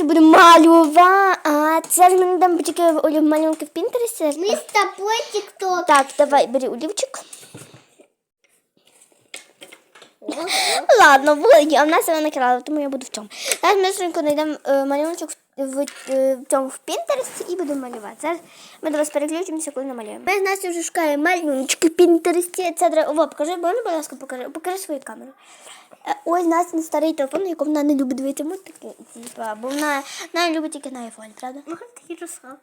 Настя буде малювати. А, це ж мені там тільки олів малюнки в Пінтересті. Ми з тобою тікток. Так, давай, бери олівчик. Ладно, буде, а в нас вона накрала, тому я буду в цьому. Зараз ми швидко знайдемо е, малюночок в, в, е, в цьому в Пінтересті і будемо малювати. Зараз ми до вас переключимося, коли намалюємо. Ми з Настю вже шукаємо малюночки в Пінтересті. Це треба. О, покажи, будь ласка, покажи, покажи свою камеру. Е, Ось Настя старий телефон, на якому вона не любить дивитися мультики, типа, бо вона, вона любить тільки на айфоні, правда? Может, такие же сам.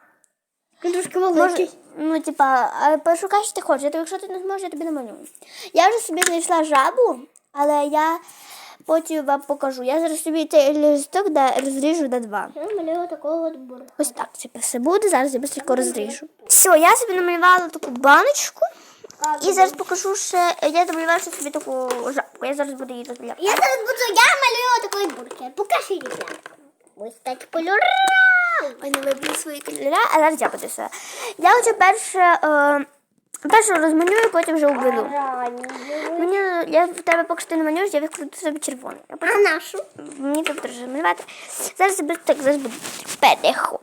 Трошки Може, ну, типа, а пошукай, що ти хочеш. Якщо ти не зможеш, я тобі намалюю. Я вже собі знайшла жабу, але я потім вам покажу. Я зараз собі цей листок да, розріжу на два. Я малюю такого вот буру. Ось так це все буде. Зараз я швидко розріжу. Все, я собі намалювала таку баночку. І зараз покажу ще. Я намалювала ще собі таку жабку. Я зараз буду її розмалювати. Я зараз буду, я малюю такой бурки. Покажи, ребят. Ось так кольор. Ой, не вибрали свої кольори, а зараз я буду все. Я вже перше, е, перше розмалюю, потім вже обведу. Мені я в тебе поки що ти не малюєш, я відкруту собі червоний. А А нашу? мені тут треба малювати. Зараз я так зараз буде переход.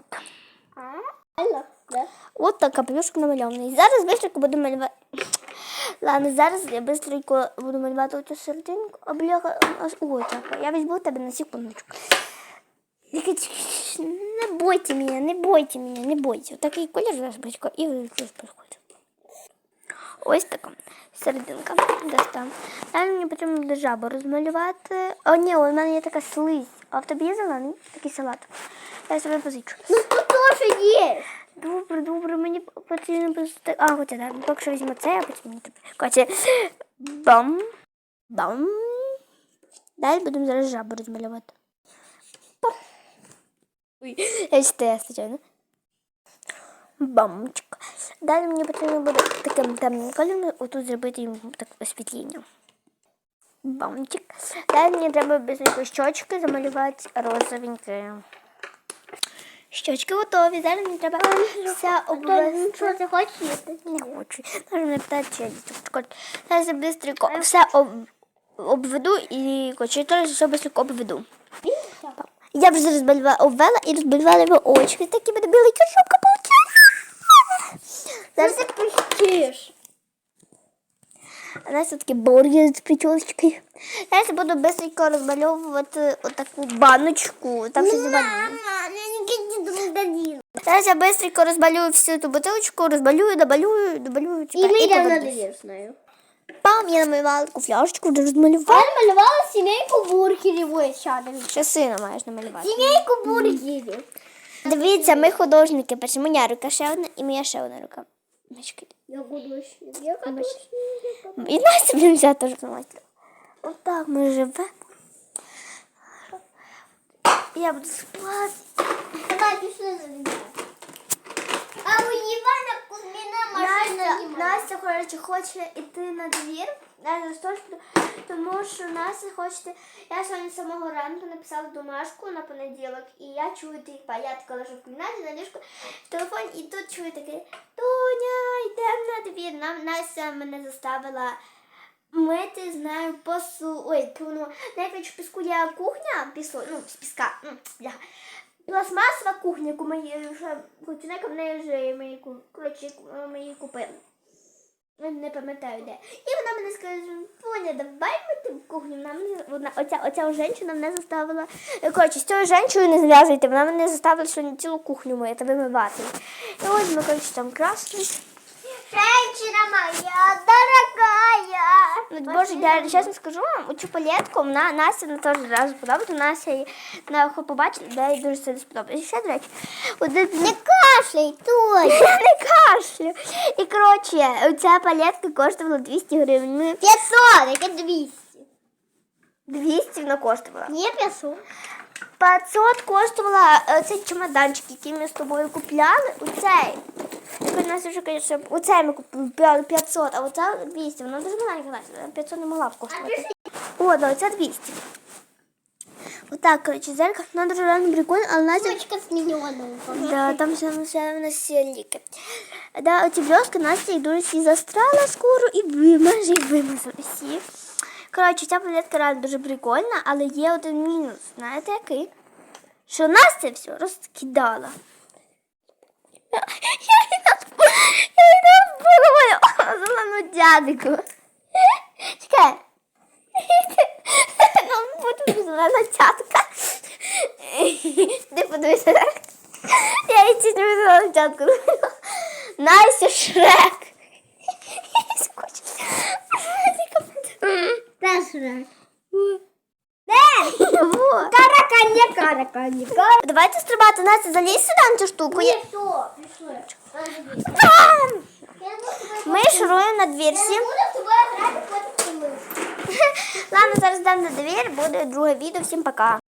От так капелюшок намальований. Зараз бистренько буду малювати. Ладно, зараз я бистренько буду малювати оцю серединку. А бляха, аж так. Я візьму тебе на секундочку. Не бойте мене, не бойте мене, не бойте. Такий колір зараз батько і ви тут приходить. Ось така серединка. Десь. Далі мені потрібно жабу розмалювати. О, ні, у мене є така слизь. А в тебе є зелений? Такий салат. Я собі позичу. Ну тут тоже есть. Добре, добре, мені потрібно просто. А, хоча так, поки що візьму це, а потім мені тебе. Коротше, бам, бам. Далі будемо зараз жабу розмалювати. Пам. Ой, я читаю, звичайно. Бамчик. Далі мені потрібно буде таким темним кольором отут зробити йому так освітління. Бамчик. Далі мені треба без щочки замалювати розовеньке. Щочки готові. Зараз мені треба все ты хочешь? есть? Не хочу. Не питати, чи я діток. Зараз я бистренько все об, обведу і теж все бистренько обведу. Я вже розбалювала, обвела і розбалювала його очки. Такі буде білий кишопка Зараз Ты пустишь. у нас такі бургери з причосочкою. Зараз я буду бистренько розмальовувати отаку баночку. Там щось. Мама, я не друг один. Зараз я бистренько розбалюю всю ту бутилочку, розбалюю, добалюю, добалюю. И чекай, мы идем на довершную. Пам, я намалювала таку фляжечку, вже розмалювала. Я намалевала семейку бургерів ось чадом. Ще сина маєш намалювати. Семейку бургерів. Дивіться, ми художники. Перше моя рука ще одна і моя ще одна рука. Мечки. Я художник. Я. І Настя, блін, взяти теж намалювати. Отак ми живемо. Я буду спати. Давай, пішли за мене. А у Івана Кузьміна машина Настя, немає. Настя, коротше, хоче йти на двір. Теж піду, тому що Настя хоче. Я сьогодні з самого ранку написала домашку на понеділок, і я чую типа, я така лежу в кімнаті на ліжку в телефон, і тут чую йдемо на двір. Нам Настя мене заставила. Мити, знаю, посу. Ой, ну, навіть в піску є кухня, пісо, ну, з піска, ну, бляха. Пластмасова кухня, яку ми хотінека в неї вже ми коротше, ми її купили. Не пам'ятаю де. І вона мене скаже, Тоня, давай мити кухню. Вона вона, оця, оця жінка мене заставила. е, Коротше, з цією жінкою не зв'язуйте, вона мене заставила сьогодні цілу кухню мити, вимивати. І ось ми, коротше, там красили. Моя дорогая. Ну, Боже, я чесно скажу вам, оцю палетку вона Настя на теж зразу подобається. Настя її на побачила, де їй дуже сильно сподобається. І ще, до речі, один Не кашляй, Тоня. я не кашлю. І коротше, ця палетка коштувала 200 гривень. Ми 500, яке 200. 200 вона коштувала. Не 500. 500 коштувала е, цей чемоданчик, який ми з тобою купляли. Оцей. Тепер нас вже, звісно, оцей ми купили 500, а оця 200. Вона дуже маленька, Настя, 500 не могла б коштувати. О, да, оця 200. Отак, коротше, зеркало, вона дуже реально прикольна, але Настя Дочка з мільйоном. Да, там ще все в нас всі ліки. Да, оці бльоски Настя їх дуже всі застрала скоро і майже їх вимазали всі. Коротше, ця палетка реально дуже прикольна, але є один мінус. Знаєте який? що Настя все розкидала. Я їй на- я їй на зелену дядику. Чекай. Ну, буде зелена тятка. Ти подивися. Я чуть не зелену тятку. Настя Шрек. Скучно. Де Шрек? Вот. Караканья. Давайте стрибати. Настя, залізь сюди на цю штуку. Я- тобою Ми шуруємо на двірці. Ладно, зараз дам на двір, буде друге відео. Всім пока.